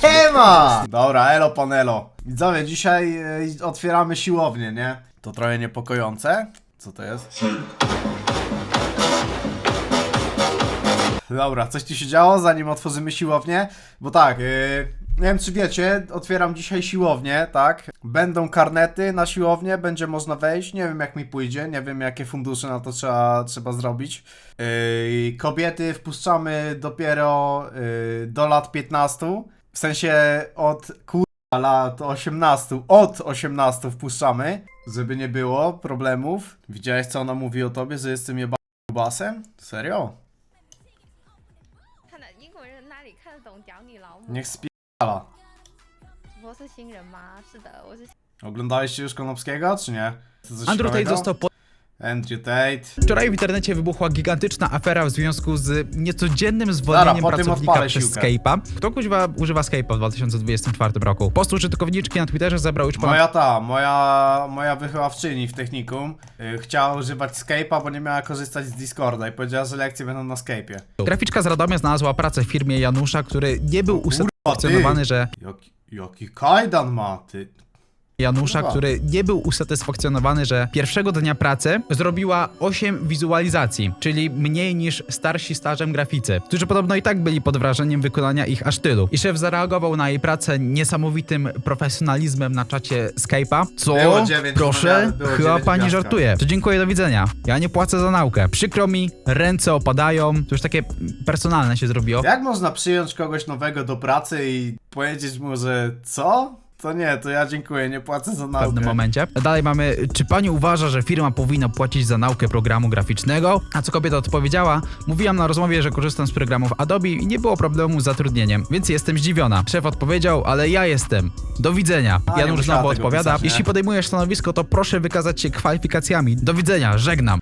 Siema! Dobra, elo panelo. Widzowie, dzisiaj e, otwieramy siłownię, nie? To trochę niepokojące. Co to jest? Dobra, coś tu się działo zanim otworzymy siłownię? Bo tak, yy, nie wiem, czy wiecie, otwieram dzisiaj siłownię, tak? Będą karnety na siłownię, będzie można wejść. Nie wiem, jak mi pójdzie, nie wiem, jakie fundusze na to trzeba, trzeba zrobić. Yy, kobiety wpuszczamy dopiero yy, do lat 15, w sensie od kurwa lat 18, od 18 wpuszczamy, żeby nie było problemów. Widziałeś, co ona mówi o tobie, że jestem jeba basem? Serio? Niech spi 主播是新人吗？是的，我是 Oglądaliście już Konopskiego, czy nie? To coś Andrew Tate ciekawego? został po... Andrew Tate. Wczoraj w internecie wybuchła gigantyczna afera w związku z niecodziennym zwolnieniem Dobra, po tym pracownika odpalę przez siłkę. Skype'a. Kto kuźwa używa Skype'a w 2024 roku? Post użytkowniczki na Twitterze zebrał już ponad Moja ta, moja, moja wychowawczyni w technikum y, chciała używać Skype'a, bo nie miała korzystać z Discorda i powiedziała, że lekcje będą na Skype'ie. Graficzka z Radomia znalazła pracę w firmie Janusza, który nie był ty. że Jaki, jaki kajdan ma, ty. Janusza, który nie był usatysfakcjonowany, że pierwszego dnia pracy zrobiła 8 wizualizacji, czyli mniej niż starsi stażem graficy, którzy podobno i tak byli pod wrażeniem wykonania ich aż tylu. I szef zareagował na jej pracę niesamowitym profesjonalizmem na czacie Skype'a. Co? Było dziewięć Proszę? było Chyba dziewięć pani gwiazdka. żartuje. To dziękuję, do widzenia. Ja nie płacę za naukę. Przykro mi, ręce opadają. To już takie personalne się zrobiło. Jak można przyjąć kogoś nowego do pracy i powiedzieć mu, że co? To nie, to ja dziękuję, nie płacę za w naukę. pewnym momencie. Dalej mamy, czy pani uważa, że firma powinna płacić za naukę programu graficznego? A co kobieta odpowiedziała? Mówiłam na rozmowie, że korzystam z programów Adobe i nie było problemu z zatrudnieniem, więc jestem zdziwiona. Szef odpowiedział, ale ja jestem. Do widzenia. A, nie Janusz musiała znowu tego odpowiada, pisać, nie? jeśli podejmujesz stanowisko, to proszę wykazać się kwalifikacjami. Do widzenia, żegnam.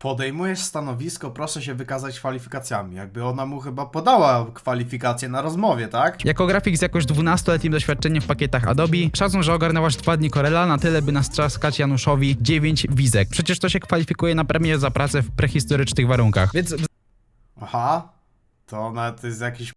Podejmujesz stanowisko, proszę się wykazać kwalifikacjami. Jakby ona mu chyba podała kwalifikacje na rozmowie, tak? Jako grafik z jakoś 12-letnim doświadczeniem w pakietach Adobe, szacun, że ogarnęłaś dwa dni Corella na tyle, by nastrzaskać Januszowi 9 wizek. Przecież to się kwalifikuje na premię za pracę w prehistorycznych warunkach. Więc Aha, to to jest jakiś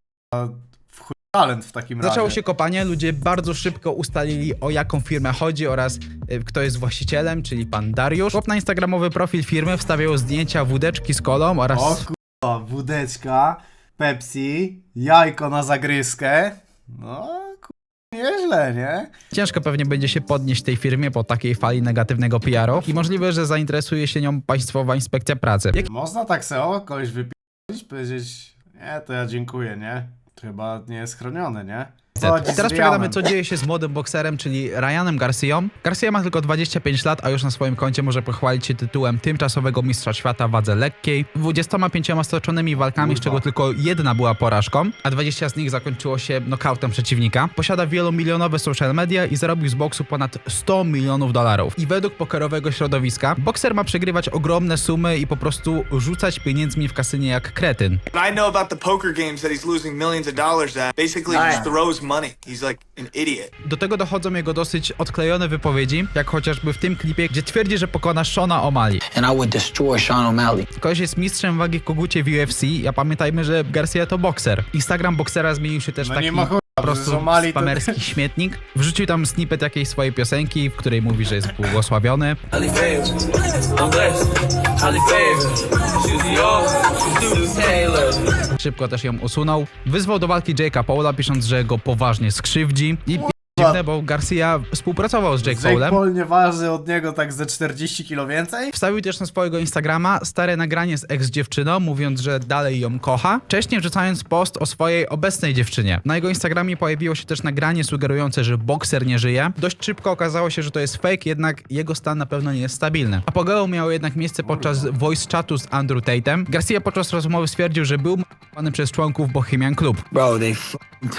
talent w takim razie. Zaczęło się kopanie, ludzie bardzo szybko ustalili o jaką firmę chodzi oraz y, kto jest właścicielem, czyli pan Dariusz. Chłop na instagramowy profil firmy wstawiał zdjęcia wódeczki z kolą oraz O kurwa, wódeczka, Pepsi, jajko na zagryzkę. No, kurwa, nieźle, nie? ciężko pewnie będzie się podnieść tej firmie po takiej fali negatywnego PR-u i możliwe, że zainteresuje się nią Państwowa Inspekcja Pracy. Jak Można tak se o kogoś wypisać, powiedzieć, nie, to ja dziękuję, nie? Chyba nie jest chronione, nie? Chodź I z teraz przegadamy, Rianem. co dzieje się z młodym bokserem, czyli Ryanem Garcią. Garcia ma tylko 25 lat, a już na swoim koncie może pochwalić się tytułem tymczasowego mistrza świata w wadze lekkiej. 25 stoczonymi walkami, z czego tylko jedna była porażką, a 20 z nich zakończyło się knockoutem przeciwnika. Posiada wielomilionowe social media i zarobił z boksu ponad 100 milionów dolarów. I według pokerowego środowiska, bokser ma przegrywać ogromne sumy i po prostu rzucać pieniędzmi w kasynie jak kretyn. I know about the poker games that he's losing millions of dollars at, basically Ah, just throws money. He's like an idiot. Do tego dochodzą jego dosyć odklejone wypowiedzi, jak chociażby w tym klipie, gdzie twierdzi, że pokona Shona O'Malley. and I would destroy Sean O'Malley. Koleś jest mistrzem wagi w kogucie w UFC, a pamiętajmy, że Garcia to bokser. Instagram boksera zmienił się też No taki nie ma po prostu to- spamerski śmietnik. Wrzucił tam snippet jakiejś swojej piosenki, w której mówi, że jest błogosławiony. I'm blessed. Szybko też ją usunął. Wyzwał do walki Jake'a Paula, pisząc, że go poważnie skrzywdzi. I dziwne, bo Garcia współpracował z Jake, Jake Paulem. Paul nie waży od niego tak ze 40 kilo więcej? Wstawił też na swojego Instagrama stare nagranie z ex-dziewczyną, mówiąc, że dalej ją kocha, wcześniej wrzucając post o swojej obecnej dziewczynie. Na jego Instagramie pojawiło się też nagranie sugerujące, że bokser nie żyje. Dość szybko okazało się, że to jest fake, jednak jego stan na pewno nie jest stabilny. Apogeum miało jednak miejsce podczas voice chatu z Andrew Tatem. Garcia podczas rozmowy stwierdził, że był m***any przez członków Bohemian Club. Bro, they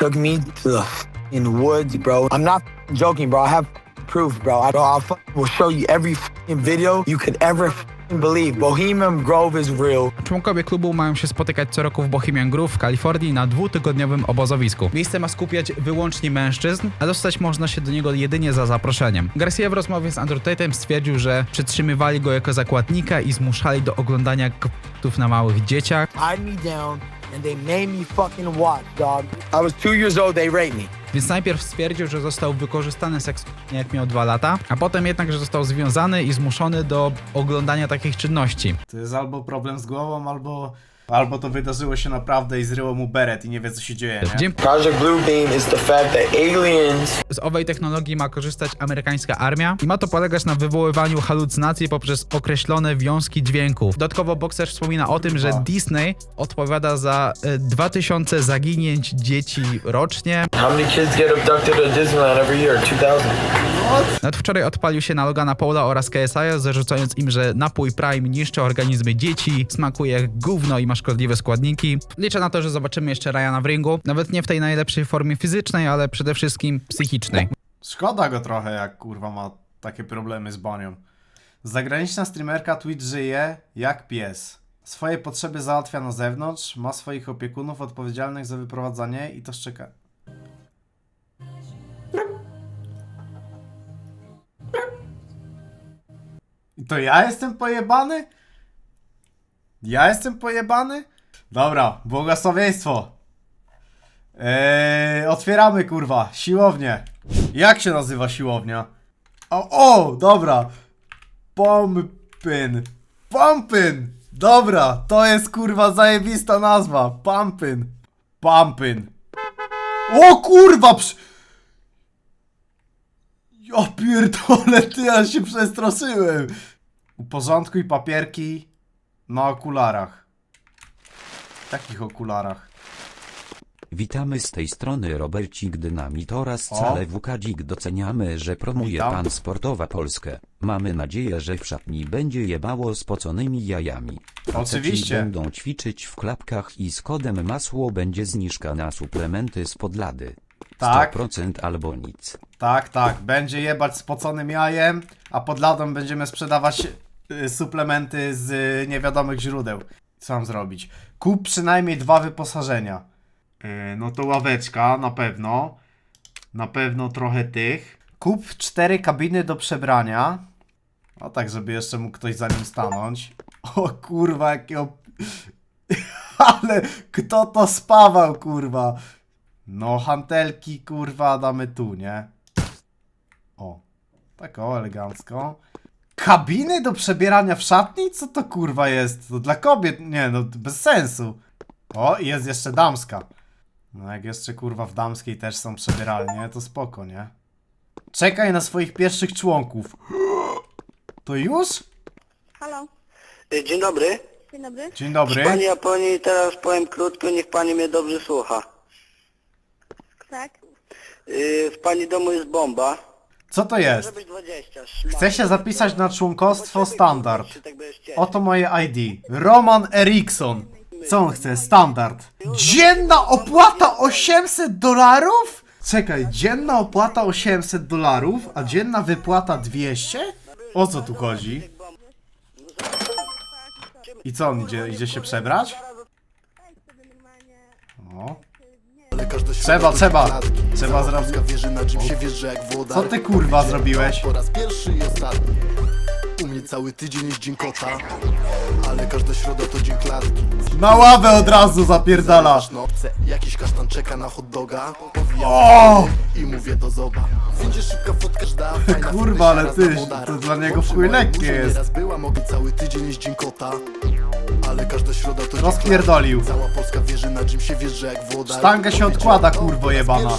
took me to the f***ing woods, bro. I'm not joking, bro. I have proof, bro. I, f- will show you every video you could ever believe. Bohemian Grove is real. Członkowie klubu mają się spotykać co roku w Bohemian Grove w Kalifornii na dwutygodniowym obozowisku. Miejsce ma skupiać wyłącznie mężczyzn, a dostać można się do niego jedynie za zaproszeniem. Garcia w rozmowie z Andrew Tatem stwierdził, że przytrzymywali go jako zakładnika i zmuszali do oglądania gwałtów na małych dzieciach. Hide me down and they made me fucking watch, dog. I was two years old, they raped me. Więc najpierw stwierdził, że został wykorzystany seksualnie jak miał dwa lata, a potem jednak, że został związany i zmuszony do oglądania takich czynności. To jest albo problem z głową, albo, albo to wydarzyło się naprawdę i zryło mu beret i nie wie co się dzieje, nie? Dzień Project Bluebeam is the fact that aliens Z owej technologii ma korzystać amerykańska armia i ma to polegać na wywoływaniu halucynacji poprzez określone wiązki dźwięków. Dodatkowo bokser wspomina o tym, że. Disney odpowiada za e, 2000 zaginięć dzieci rocznie. How many kids get abducted at Disneyland every year? 2000. Nawet wczoraj odpalił się na Logana Paula oraz KSI, zarzucając im, że napój Prime niszczy organizmy dzieci, smakuje jak gówno i ma szkodliwe składniki. Liczę na to, że zobaczymy jeszcze Ryana w ringu, nawet nie w tej najlepszej formie fizycznej, ale przede wszystkim psychicznej. Szkoda go trochę, jak kurwa ma takie problemy z bonią. Zagraniczna streamerka Twitch żyje jak pies. Swoje potrzeby załatwia na zewnątrz, ma swoich opiekunów odpowiedzialnych za wyprowadzanie i to szczeka. I to ja jestem pojebany? Ja jestem pojebany? Dobra, błogosławieństwo. Eee, otwieramy kurwa, siłownię. Jak się nazywa siłownia? O, o dobra. Pompyn. Pompyn. Dobra, to jest kurwa zajebista nazwa. Pumpyn. Pumpyn. O kurwa! Psz... Ja pierdolę, ty, ja się przestraszyłem. Uporządkuj papierki na okularach. Jakich okularach? Witamy z tej strony Robercik Dynamit oraz O. całe WKDzik doceniamy, że promuje Witam. pan Sportowa Polskę. Mamy nadzieję, że w szatni będzie jebało spoconymi jajami. Faceci Oczywiście. będą ćwiczyć w klapkach i z kodem masło będzie zniżka na suplementy z podlady. Tak. 100% albo nic. Tak, tak. Będzie jebać spoconym jajem, a pod ladą będziemy sprzedawać suplementy z y, niewiadomych źródeł. Co mam zrobić? Kup przynajmniej dwa wyposażenia. Y, no to ławeczka, na pewno. Na pewno trochę tych. Kup cztery kabiny do przebrania. O tak, żeby jeszcze mógł ktoś za nim stanąć. O kurwa, jakiego... Ale kto to spawał, kurwa? No, hantelki, kurwa, damy tu, nie? O, tak o, elegancko. Kabiny do przebierania w szatni? Co to kurwa jest? To dla kobiet? Nie, no bez sensu. O, i jest jeszcze damska. No jak jeszcze kurwa w damskiej też są przebieralnie, to spoko, nie? Czekaj na swoich pierwszych członków. To już? Halo, Y, Dzień dobry. dzień dobry. Dzień dobry. Pani, ja pani teraz powiem krótko, niech pani mnie dobrze słucha. Tak? Y, W pani domu jest bomba. Co to jest? Może być 20. Chcę się zapisać na członkostwo standard. Tak. Oto moje ID. Roman Erikson. Co on chce? Standard. Dzienna opłata 800 dolarów? Czekaj, dzienna opłata 800 dolarów, a dzienna wypłata 200? O co tu chodzi? I co on idzie, idzie się przebrać? O. Trzeba, trzeba. Trzeba zrobić. Wierzy na czym się wierzy jak woda Co ty kurwa zrobiłeś? Po raz pierwszy i ostatni U mnie cały tydzień jest dzień kota Ale każda środa to dzień klatki Na ławę od razu zapierdala. Nocce, jakiś kasztan czeka na hot doga O! i mówię do zoba Będzie szybka fotka, fajna Kurwa, ale ty, to dla niego w Przy chuj moim lekkie jest. Nieraz była, mogę cały tydzień kota ale każda środa to Rozpierdolił. Cała Polska wierzy na czym się wierzy jak woda Sztanga się odkłada, kurwo jebana.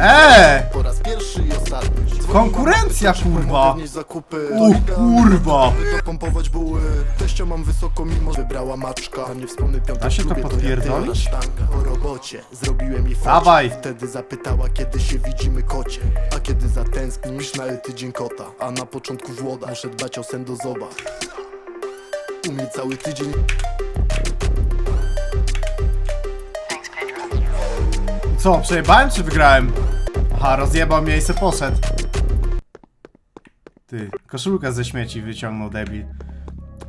Eee! Po raz pierwszy i ostatni Konkurencja, kurwa. Pewnie zakupy O kurwa. Dopompować buły Teścia mam wysoko mimo że wybrała maczka Nie wspomnę piątek Da się to klubie, jak podpierdolić? ty, ona sztanga. Po robocie zrobiłem jej focie Dawaj. Wtedy zapytała kiedy się widzimy kocie A kiedy zatęsknisz na tydzień kota A na początku włoda Muszę dbać o sen do zoba U mnie cały tydzień Co, przejebałem czy wygrałem? Aha, rozjebał mnie i se poszedł. Ty, koszulkę ze śmieci wyciągnął debil.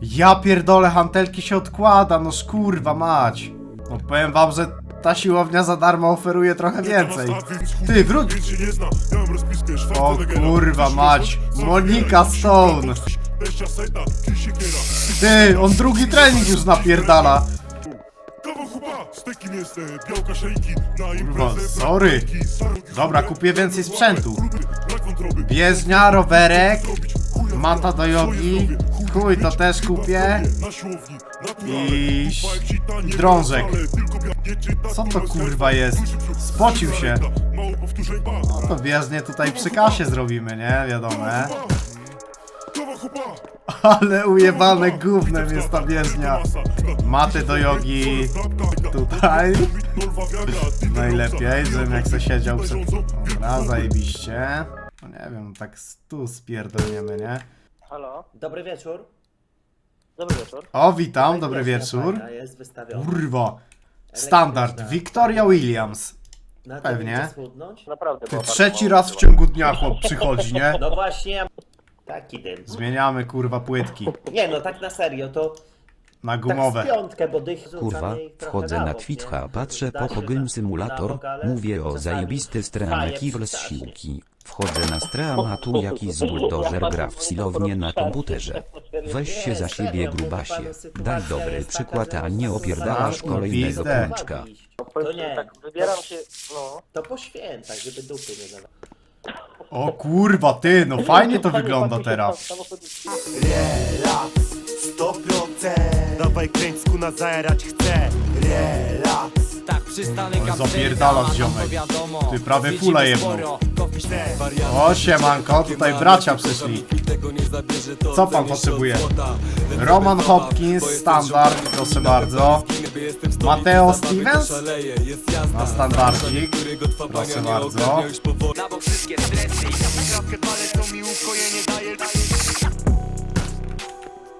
Ja pierdolę, hantelki się odkłada, no szkurwa mać. No powiem wam, że ta siłownia za darmo oferuje trochę więcej. Ty, wróć! O kurwa mać, Monika Stone. Ty, on drugi trening już napierdala. Kurwa, sorry. Dobra, kupię więcej sprzętu. Bieżnia, rowerek, mata do jogi, chuj to też kupię i drążek. Co to kurwa jest? Spocił się. No to bieżnie tutaj przy kasie zrobimy, nie? Wiadomo. Ale ujebane gównem jest ta bieżnia. Maty do jogi tutaj. Najlepiej, żebym jak se siedział przed... Dobra, zajebiście. No nie wiem, tak tu spierdolniemy, nie? Halo? Dobry wieczór. Dobry wieczór. O, witam, dobry wieczór. Jest wystawiona. Kurwa. Standard, Victoria Williams. Na pewnie. schudnąć? Naprawdę, Ty trzeci raz w ciągu dnia chłop przychodzi, nie? No właśnie, ja... Taki dym. Zmieniamy kurwa płytki Nie no, tak na serio, to na tak gumowe. z piątkę, bo dych Kurwa, trochę wchodzę na bok, Twitcha, nie? patrzę po się Pogym na- Simulator, na mówię o czasami zajebisty stream faje Kivl z siłki. Wchodzę na stream, a tu jakiś bulldozer gra w silownię na komputerze. Weź się za siebie grubasie. Daj dobry przykład, a nie opierdalasz kolejnego Pizdę. To nie, Tak, wybieram się, no... to po świętach, żeby dupy nie zadawać. O kurwa, ty, no fajnie to wygląda teraz. Relaks, 100% Dawaj kręćsku na zajerać chcę. Relaks Przystanę Ale zapierdalasz ziomek. Ty prawie fula jebnął. O siemanko, tutaj bracia przyszli. Co pan potrzebuje? Roman Hopkins, standard, proszę bardzo. Mateo Stevens? Na standardzik, proszę bardzo.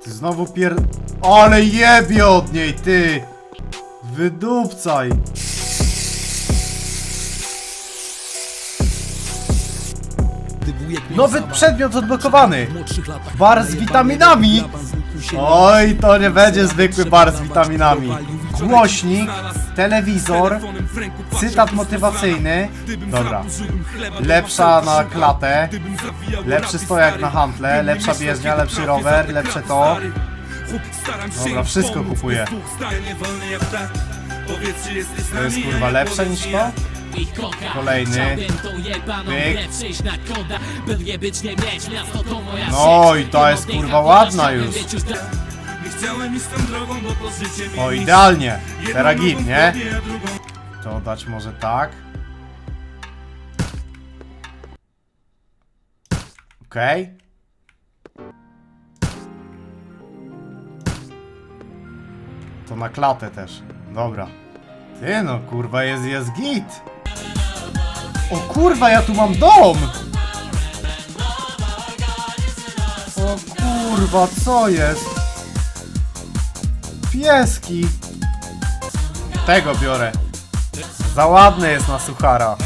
Ty znowu pier... Ale jebie od niej, ty! Wydupcaj! Nowy przedmiot odblokowany! Bar z witaminami! Oj, to nie będzie zwykły bar z witaminami. Głośnik, telewizor, cytat motywacyjny. Dobra. Lepsza na klatę, lepszy stojak na hantle, lepsza bieżnia, lepszy rower, lepsze to. Dobra, wszystko kupuję. To jest kurwa lepsze niż to? Kolejny. Pyk. No i to jest kurwa ładna już. O, idealnie. Teraz git, nie? To dać może tak. Okej. To na klatę też. Dobra. Ty no, kurwa, jest, jest git. O kurwa, ja tu mam dom! O kurwa, co jest? Pieski! Tego biorę. Za ładny jest na suchara.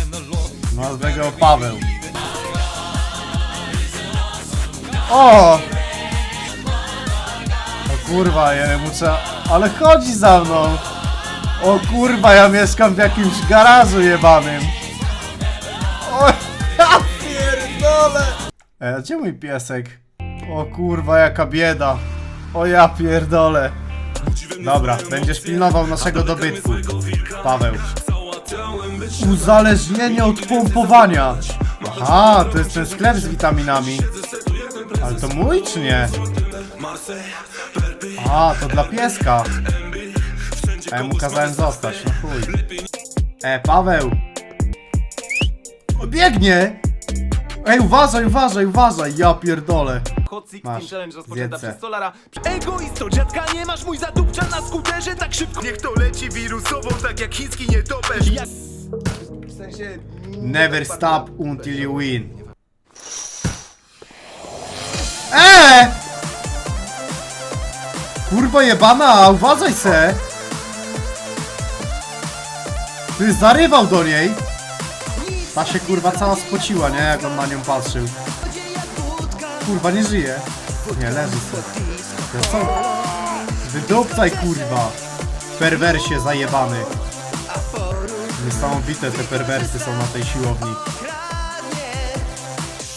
Nazwę go Paweł. O! O kurwa, ja muszę... Ale chodzi za mną! O kurwa, ja mieszkam w jakimś garażu jebanym. O, ja pierdolę! E, gdzie mój piesek? O kurwa, jaka bieda. O ja pierdolę. Dobra, będziesz pilnował naszego dobytku. Paweł. Uzależnienie od pompowania. Aha, to jest ten sklep z witaminami. Ale to mój czy nie? A, to dla pieska. A ja mu kazałem zostać, no chuj. E, Paweł! Biegnie! Ej, uważaj, uważaj, uważaj, ja pierdolę. Masz, zjedzę. Egoisto, dziadka nie masz mój zadupcza na skuterze tak szybko Niech to leci wirusowo, tak jak chiński nietoperz ja... W sensie... Never stop until you win. Eee! Kurwa jebana, uważaj se! Ty zarywał do niej! Ta się kurwa cała spociła, nie? Jak on na nią patrzył. Kurwa nie żyje. Nie, leży sobie. Ja co? Kurwa! Perwersie zajebany. Niesamowite te perwersy są na tej siłowni.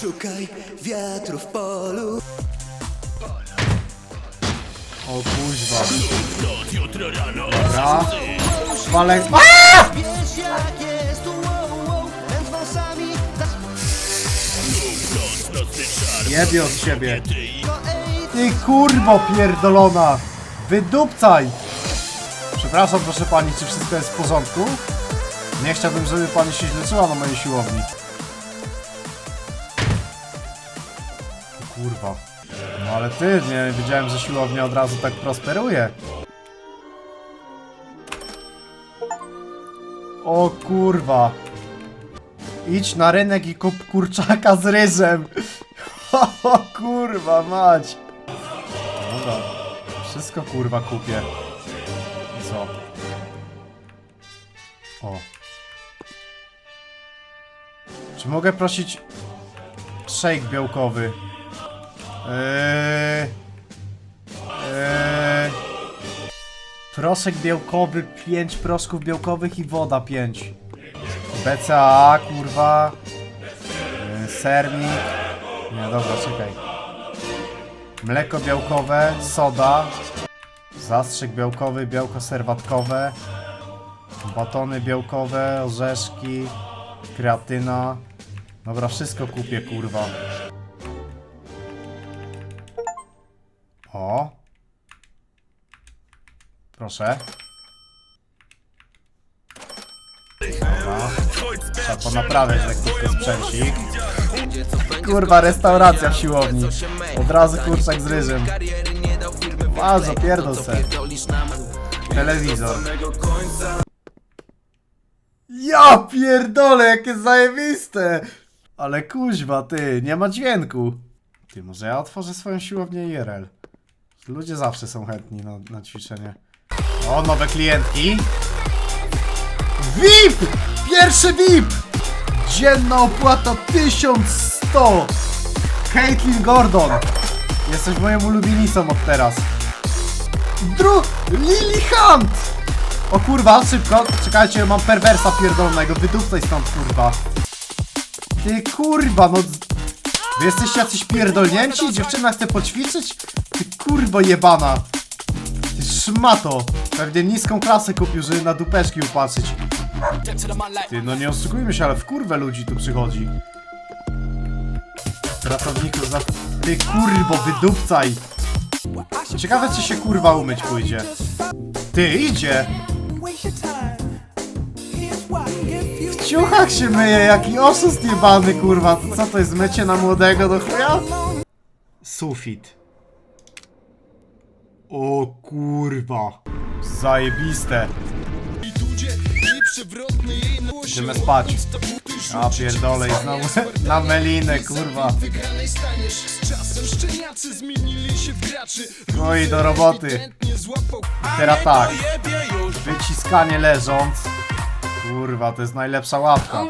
Szukaj wiatru w polu O kuźwa. Dobra. Walek... Aaaa! Jebie od siebie. Ty kurwo pierdolona! Wydupcaj! Przepraszam proszę pani, czy wszystko jest w porządku? Nie chciałbym, żeby pani się źle czuła na mojej siłowni. Kurwa. No ale ty, nie wiedziałem, że siłownia od razu tak prosperuje. O kurwa. Idź na rynek i kup kurczaka z ryżem. O kurwa mać. Dobra. Wszystko kurwa kupię. I co? O. Czy mogę prosić shake białkowy? Eee... Eee... Proszek białkowy 5 proszków białkowych i woda 5. BCA, kurwa. Eee, sernik. Nie, dobra, czekaj. Mleko białkowe, soda. Zastrzyk białkowy, białko serwatkowe. Batony białkowe, orzeszki, kreatyna. Dobra, wszystko kupię, kurwa. O. Proszę. Dobra. Trzeba ponaprawiać lekko sprzęcik. Kurwa, restauracja w siłowni. Od razu kurczak z ryżem. Bardzo, pierdol se. Telewizor. Ja pierdolę, jakie zajebiste! Ale kuźwa, ty, nie ma dźwięku. Ty, może ja otworzę swoją siłownię IRL. Ludzie zawsze są chętni na, na ćwiczenie. O, nowe klientki. VIP! Pierwszy VIP! Dzienna opłata 1100! Caitlin Gordon! Jesteś moją ulubienicą od teraz. Dru... Lily Hunt! O kurwa, szybko, czekajcie, mam perwersa pierdolnego, wydupcaj stąd kurwa. Ty kurwa, no... Wy jesteście jacyś pierdolnięci? Dziewczyna chce poćwiczyć? Ty kurwo jebana. Ty szmato. Pewnie niską klasę kupił, żeby na dupeczki upatrzyć. Ty, no nie oszukujmy się, ale w kurwę ludzi tu przychodzi. Pracowników za... Ty kurwo, wydupcaj. Ciekawe, czy się kurwa umyć pójdzie. Ty, idzie. Ciuchach się myje, jaki oszust jebany, kurwa. To co to jest, mycie na młodego do chuja? Sufit. O kurwa. Zajebiste. Idziemy spać. A pierdolę i znowu na melinę, kurwa. No i do roboty. Teraz tak. Wyciskanie leżąc. Kurwa, to jest najlepsza łapka.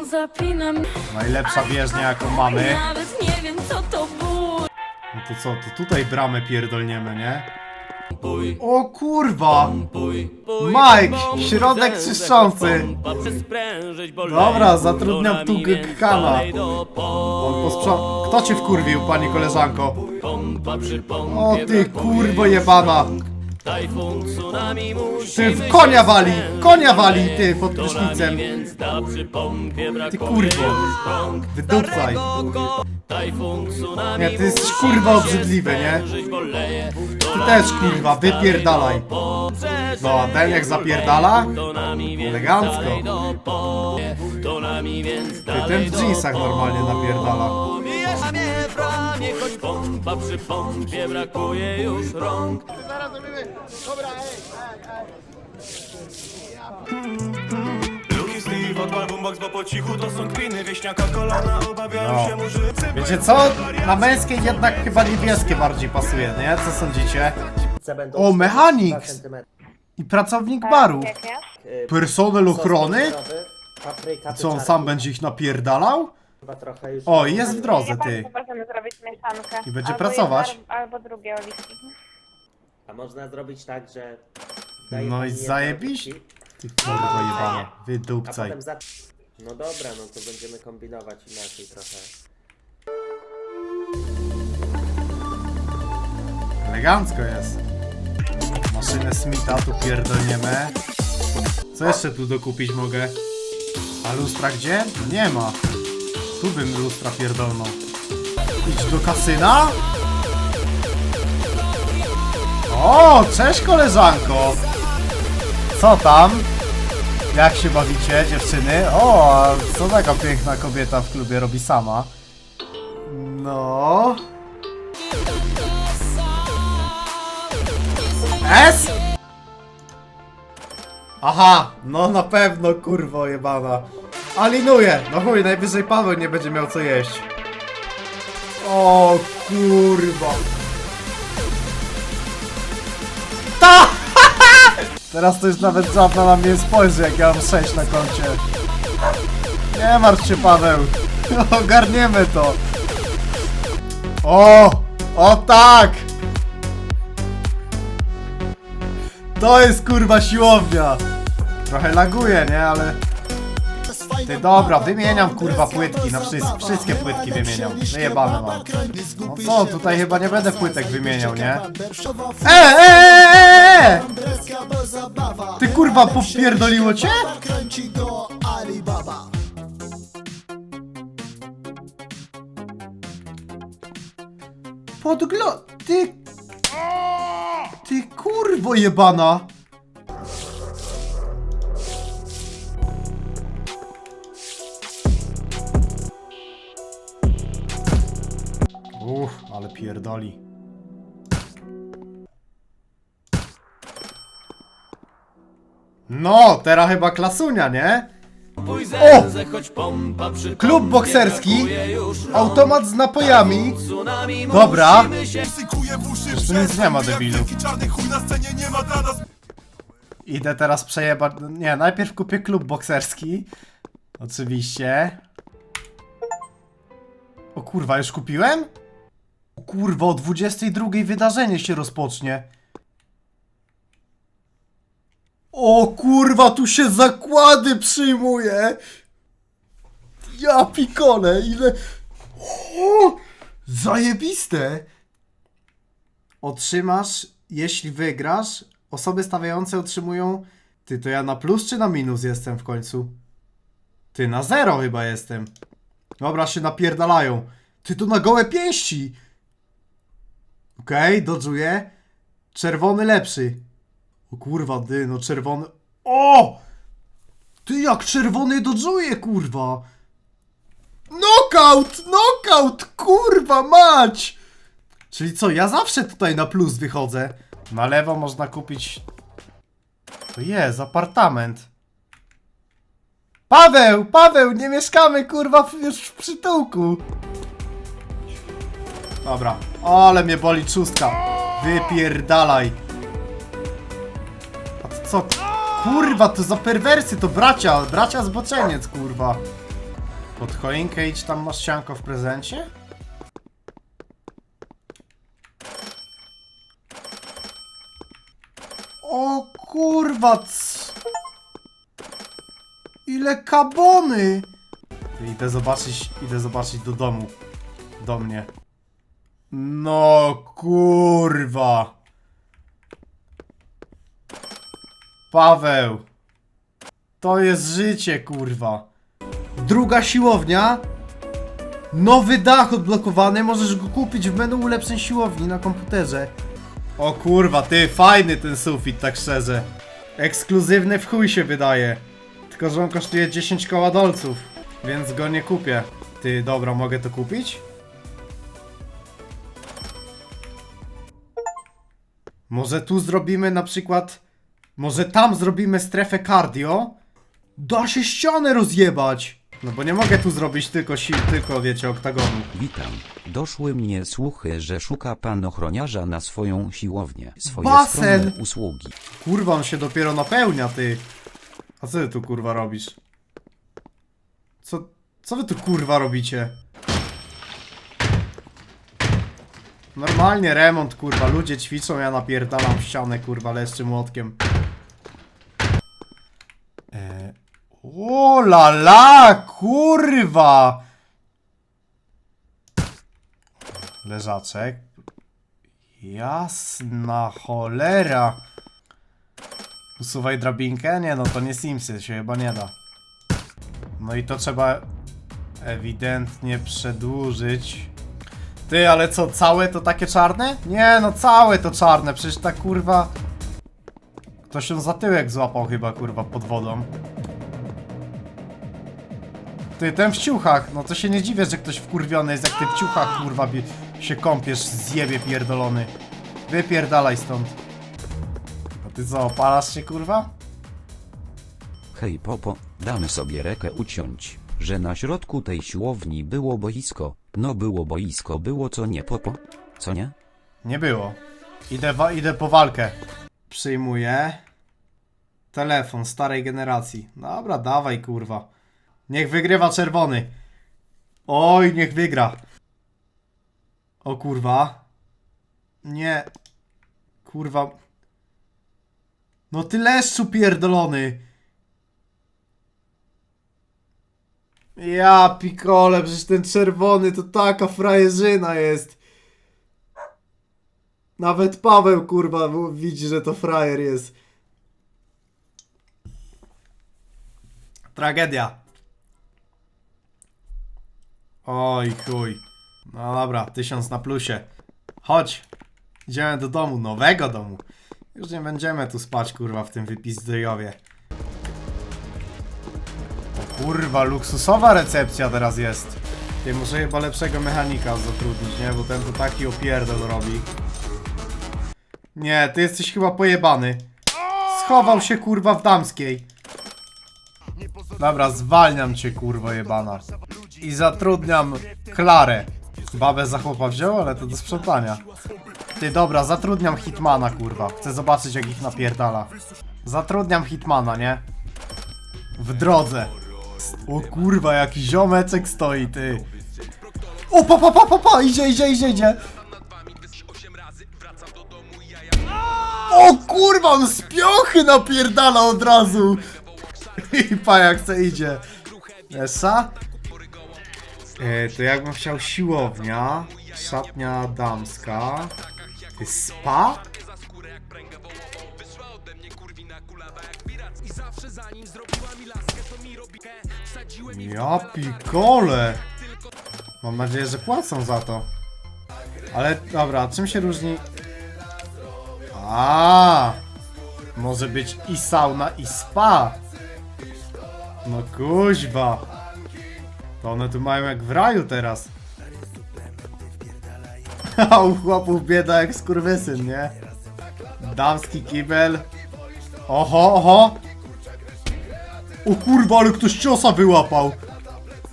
Najlepsza bieżnia jaką mamy. Nawet nie wiem co to było. No to co, to tutaj bramę pierdolniemy, nie? O kurwa! Mike, środek czyszczący. Dobra, zatrudniam tu. On posprząta... Kto cię wkurwił, pani koleżanko? O ty kurwo jebana! Ty w konia wali! Konia wali, ty, pod prysznicem! Ty kurwo! Wydupcaj! Nie, ty jesteś kurwa obrzydliwy, nie? Ty też kurwa, wypierdalaj! No, a ten jak zapierdala? Elegancko! Ty ten w jeansach normalnie napierdala. No. Wiecie co? Na męskie jednak chyba niebieskie bardziej pasuje, nie? Co sądzicie? O, mechanik! 2 centymetry. I pracownik baru. Y, Personel ochrony? Papryka, Co, on sam będzie ich napierdalał? chyba trochę już. O, i jest w drodze, ty. I będzie pracować. albo drugie oliwki. A można zrobić tak, że. No i pani zajebiście. Ty kurwa jebana, A wydupcaj. potem za... No dobra, no to będziemy kombinować inaczej trochę. Elegancko jest. Maszynę Smitha tu pierdolniemy. Co jeszcze tu dokupić mogę? A lustra gdzie? No nie ma. Tu bym lustra pierdolnął. Idź do kasyna? O, cześć koleżanko! Co tam? Jak się bawicie, dziewczyny? O, co taka piękna kobieta w klubie robi sama? No. S? Aha, no na pewno, kurwo jebana. Alinuję! No chuj, najwyżej Paweł nie będzie miał co jeść. O kurwa. Teraz to już nawet żadna na mnie spojrzy, jak ja mam 6 na koncie. Nie martw się, Paweł. Ogarniemy to. O! O tak! To jest kurwa siłownia! Trochę laguje, nie? Ale... Ty dobra, wymieniam kurwa płytki, na wszystkie, wszystkie płytki wymieniam. Wyjebane mam. No co, tutaj chyba nie będę płytek wymieniał, nie? E, e, e, e, e! Ty kurwa popierdoliło cię? Podglo... Ty... Ty kurwo jebana! Uff, ale pierdoli. No, teraz chyba klasunia, nie? O! Klub bokserski, automat z napojami. Dobra. Tu nic nie ma, debilu. Idę teraz przejebać... Nie, najpierw kupię klub bokserski. Oczywiście. O kurwa, już kupiłem? O kurwa, o 22 wydarzenie się rozpocznie. O kurwa, tu się zakłady przyjmuje! Ja pikole, ile... O, zajebiste! Otrzymasz, jeśli wygrasz, osoby stawiające otrzymują... Ty, to ja na plus czy na minus jestem w końcu? Ty, na zero chyba jestem. Dobra, się napierdalają. Ty, to na gołe pięści! Okej, okay, dodżuję. Czerwony lepszy. O kurwa, ty, no czerwony... O! Ty jak czerwony dodżuje, kurwa! Knockout! Knockout! Kurwa mać! Czyli co, ja zawsze tutaj na plus wychodzę. Na lewo można kupić... To jest, apartament. Paweł! Paweł! Nie mieszkamy, kurwa, już w przytułku. Dobra. Ale mnie boli czustka. Wypierdalaj. Co? Kurwa, to za perwersy, to bracia, bracia zboczeniec, kurwa. Pod choinkę idź, tam masz sianko w prezencie? O kurwa, c... Ile kabony! Idę zobaczyć, idę zobaczyć do domu. Do mnie. No kurwa. Paweł. To jest życie, kurwa. Druga siłownia. Nowy dach odblokowany. Możesz go kupić w menu ulepszeń siłowni na komputerze. O kurwa, ty, fajny ten sufit, tak szczerze. Ekskluzywny w chuj się wydaje. Tylko, że on kosztuje 10 koła dolców. Więc go nie kupię. Ty, dobra, mogę to kupić? Może tu zrobimy na przykład... Może tam zrobimy strefę cardio? Da się ścianę rozjebać! No bo nie mogę tu zrobić tylko sił, tylko wiecie, oktagonu. Witam. Doszły mnie słuchy, że szuka pan ochroniarza na swoją siłownię. Swoje Basen! skromne usługi. Kurwa, on się dopiero napełnia, ty. A co ty tu kurwa robisz? Co, co wy tu kurwa robicie? Normalnie remont, kurwa, ludzie ćwiczą, ja napierdalam w ścianę, kurwa, leszczy młotkiem. E... La la, kurwa! Leżaczek. Jasna cholera. Usuwaj drabinkę? Nie no, to nie Simsy, się chyba nie da. No i to trzeba ewidentnie przedłużyć. Ty, ale co, całe to takie czarne? Nie no, całe to czarne, przecież ta kurwa... Ktoś się za tyłek złapał chyba, kurwa, pod wodą. Ty, ten w ciuchach, no to się nie dziwię, że ktoś wkurwiony jest, jak ty w ciuchach, kurwa, się kąpiesz, zjebie pierdolony. Wypierdalaj stąd. A ty co, opalasz się, kurwa? Hej popo, damy sobie rekę uciąć, że na środku tej siłowni było boisko. No było boisko, było co nie popo? Co nie? Nie było. Idę, wa- idę po walkę. Przyjmuję. Telefon starej generacji. Dobra, dawaj, kurwa. Niech wygrywa czerwony. Oj, niech wygra. O kurwa. Nie. Kurwa. No ty leszczu pierdolony. Ja pikole, przecież ten czerwony to taka frajerzyna jest. Nawet Paweł kurwa widzi, że to frajer jest. Tragedia. Oj chuj. No dobra, tysiąc na plusie. Chodź. Idziemy do domu, nowego domu. Już nie będziemy tu spać kurwa w tym wypizdojowie. O kurwa, luksusowa recepcja teraz jest. Ty, muszę chyba lepszego mechanika zatrudnić, nie? Bo ten tu taki opierdol robi. Nie, ty jesteś chyba pojebany. Schował się kurwa w damskiej. Dobra, zwalniam cię kurwa jebana. I zatrudniam Klarę. Babę za chłopa wziął, ale to do sprzątania. Ty dobra, zatrudniam Hitmana kurwa. Chcę zobaczyć jak ich napierdala. Zatrudniam Hitmana, nie? W drodze. O kurwa, jaki ziomeczek stoi, ty. O, pa, pa, pa, pa, pa, idzie, idzie, idzie, idzie. O kurwa, on z piochy napierdala od razu. I pa jak se idzie. Esa? E, to jakbym chciał siłownia, szatnia damska, spa? Ja pikole! Mam nadzieję, że płacą za to. Ale dobra, czym się różni a, może być i sauna, i spa. No kuźba. To one tu mają jak w raju teraz. A u chłopów bieda jak skurwysyn, nie? Damski kibel. Oho, oho. O kurwa, ale ktoś ciosa wyłapał.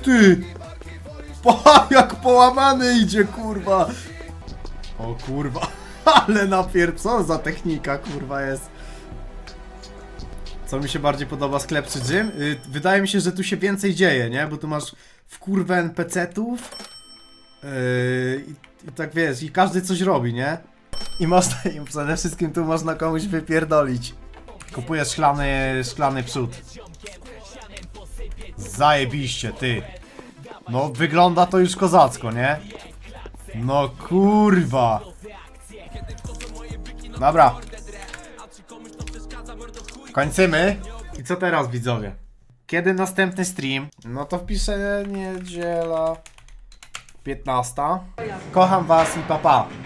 Ty. Pa, jak połamany idzie, kurwa. O kurwa. Ale napier... Co za technika, kurwa, jest. Co mi się bardziej podoba, sklep czy gym? Y, wydaje mi się, że tu się więcej dzieje, nie? Bo tu masz w kurwę NPC-ów yy, i, i tak wiesz, i każdy coś robi, nie? I można, i przede wszystkim tu można komuś wypierdolić. Kupujesz szklany, szklany przód. Zajebiście, ty. No, wygląda to już kozacko, nie? No kurwa. Dobra. Kończymy. I co teraz widzowie? Kiedy następny stream? No to wpiszę niedziela 15. Kocham was i papa. Pa.